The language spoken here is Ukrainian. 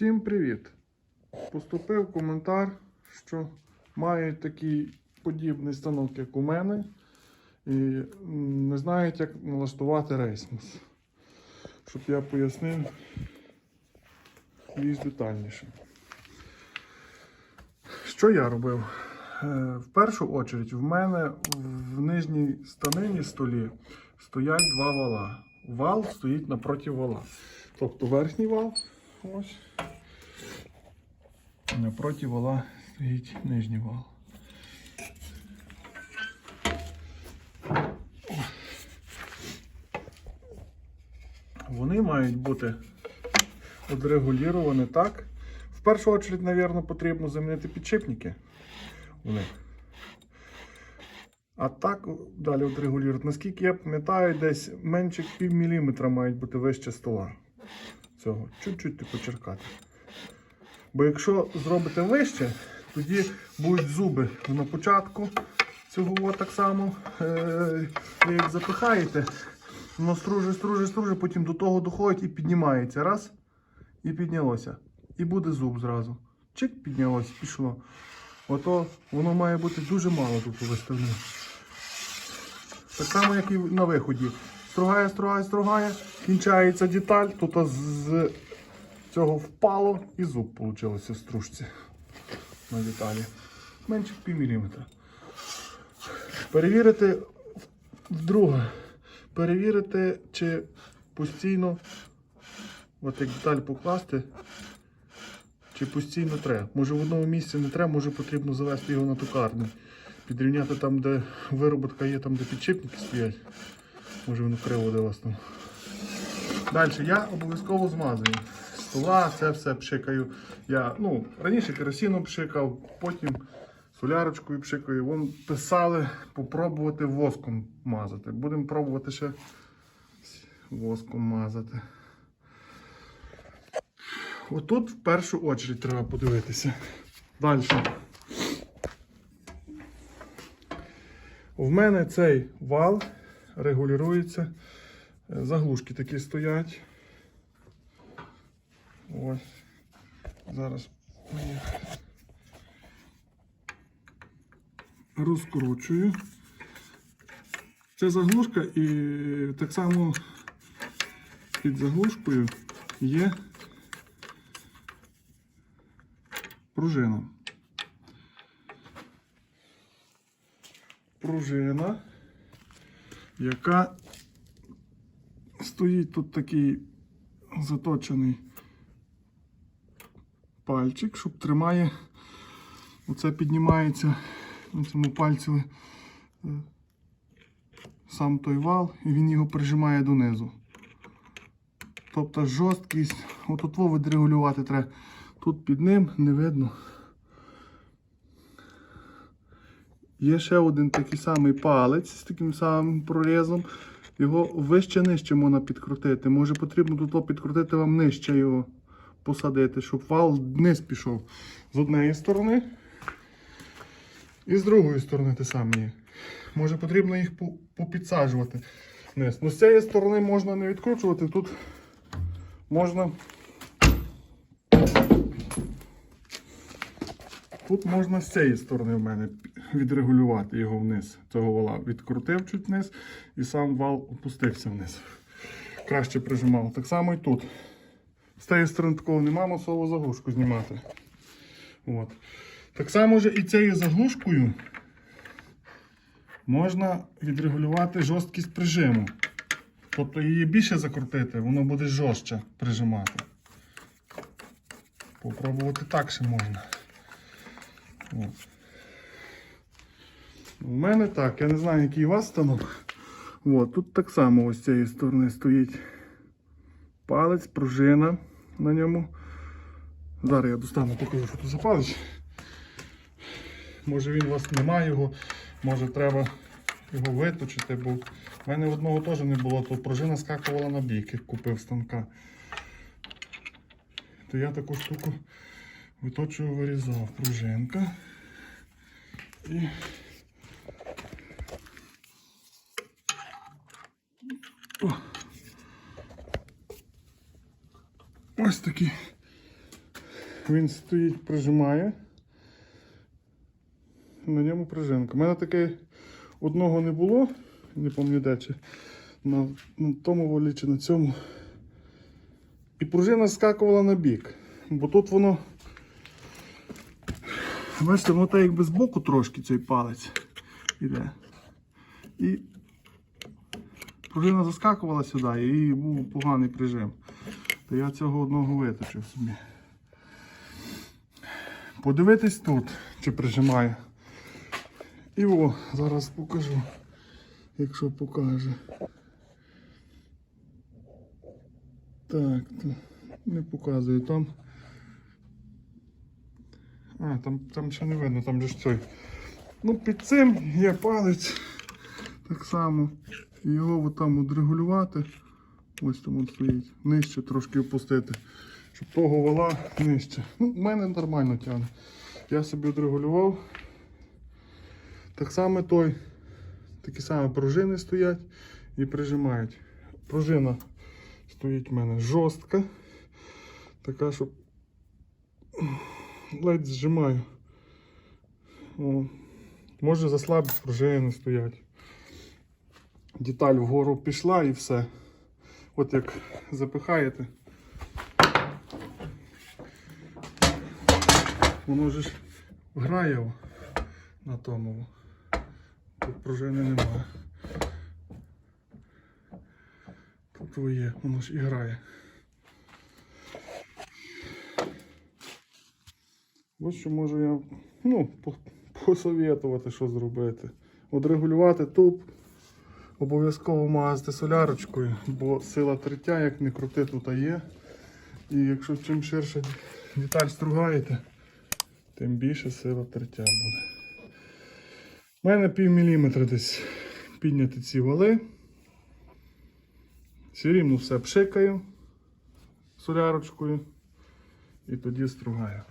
Всім привіт! Поступив коментар, що мають такий подібний станок, як у мене, і не знають, як налаштувати рейсмус. Щоб я пояснив більш детальніше. Що я робив? Е, В першу очередь в мене в нижній станині столі стоять два вала. Вал стоїть напроти вала. Тобто верхній вал ось. Напроти вала стоїть нижній вал. Вони мають бути відрегуліровані так. В першу очередь, мабуть, потрібно замінити підшипники. А так далі відрегулюють. Наскільки я пам'ятаю, десь менше пів міліметра мають бути вище стола. Цього. Чуть-чуть ти почеркати. Бо якщо зробите вище, тоді будуть зуби на початку цього так само. Е, як запихаєте, воно струже, струже, струже, потім до того доходить і піднімається. Раз. І піднялося. І буде зуб зразу. Чик піднялося, пішло. Ото воно має бути дуже мало тут виставлено. Так само, як і на виході. Стругає, стругає, стругає, кінчається деталь, тут з цього впало і зуб получилося в стружці на деталі. Менше пів міліметра. Перевірити вдруге. Перевірити, чи постійно, от як деталь покласти, чи постійно треба. Може в одному місці не треба, може потрібно завести його на токарню. Підрівняти там, де вироботка є, там, де підшипники стоять. Може воно криво вас там. Далі я обов'язково змазую. Стола, це все пшикаю. Я ну, раніше керосином пшикав, потім солярочкою пшикаю. Вон писали попробувати воском мазати. Будемо пробувати ще воском мазати. Отут в першу очередь треба подивитися. Далі. В мене цей вал регулюється. Е, Заглушки такі стоять. Ось. Зараз їх розкручую. Це заглушка і так само під заглушкою є пружина. Пружина, яка стоїть тут такий заточений пальчик, щоб тримає, оце піднімається на цьому пальцю е, сам той вал, і він його прижимає донизу. Тобто жорсткість, отут відрегулювати треба. Тут під ним не видно. Є ще один такий самий палець з таким самим прорізом. Його вище нижче можна підкрутити. Може потрібно тут підкрутити вам нижче його посадити, щоб вал вниз пішов з однієї сторони. І з другої сторони те саме. Може потрібно їх по- попідсаджувати вниз. Ну з цієї сторони можна не відкручувати, тут можна. Тут можна з цієї сторони в мене відрегулювати його вниз. Цього вала відкрутив чуть вниз і сам вал опустився вниз. Краще прижимав. Так само і тут. З цієї сторони такого нема, мусово заглушку знімати. От. Так само ж і цією заглушкою можна відрегулювати жорсткість прижиму. Тобто її більше закрутити, воно буде жорстче прижимати. Попробувати так ще можна. От. У мене так, я не знаю, який у вас станок. От, тут так само ось з цієї сторони стоїть палець, пружина на ньому. Зараз я достану покажу, що тут за палець. Може він у вас немає його, може треба його виточити, бо в мене одного теж не було, то пружина скакувала на бік, як купив станка. То я таку штуку виточую, вирізав пружинка. І Ось такі Він стоїть, прижимає. На ньому пружинка. У мене таке одного не було, не пам'ятаю чи на, на тому волі чи на цьому. І пружина скакувала на бік. Бо тут воно. Бачите, воно так якби збоку трошки цей палець іде. І пружина заскакувала сюди, і був поганий прижим. То я цього одного виточив собі. Подивитись тут, чи прижимає. І о, зараз покажу, якщо покаже. Так, не показує там. А, там, там ще не видно, там же ж цей. Ну, під цим є палець. Так само. Його там от регулювати. Ось от стоїть. Нижче трошки опустити. Щоб того вала нижче. Ну, в мене нормально тягне. Я собі отрегулював. Так само той. Такі самі пружини стоять і прижимають. Пружина стоїть в мене жорстка. Така, що ледь зжимаю. О. Може заслабити пружини стоять. Деталь вгору пішла і все. От як запихаєте. Воно же ж грає на тому. Тут пружини немає. Тут є, воно ж і грає. Ось що можу я ну, по- посовєтувати, що зробити. От регулювати туп, обов'язково мазати солярочкою, бо сила триття, як не крути, тут є. І якщо чим ширше деталь стругаєте, тим більше сила триття буде. У мене пів міліметра десь підняти ці вали. Все рівно все пшикаю солярочкою і тоді стругаю.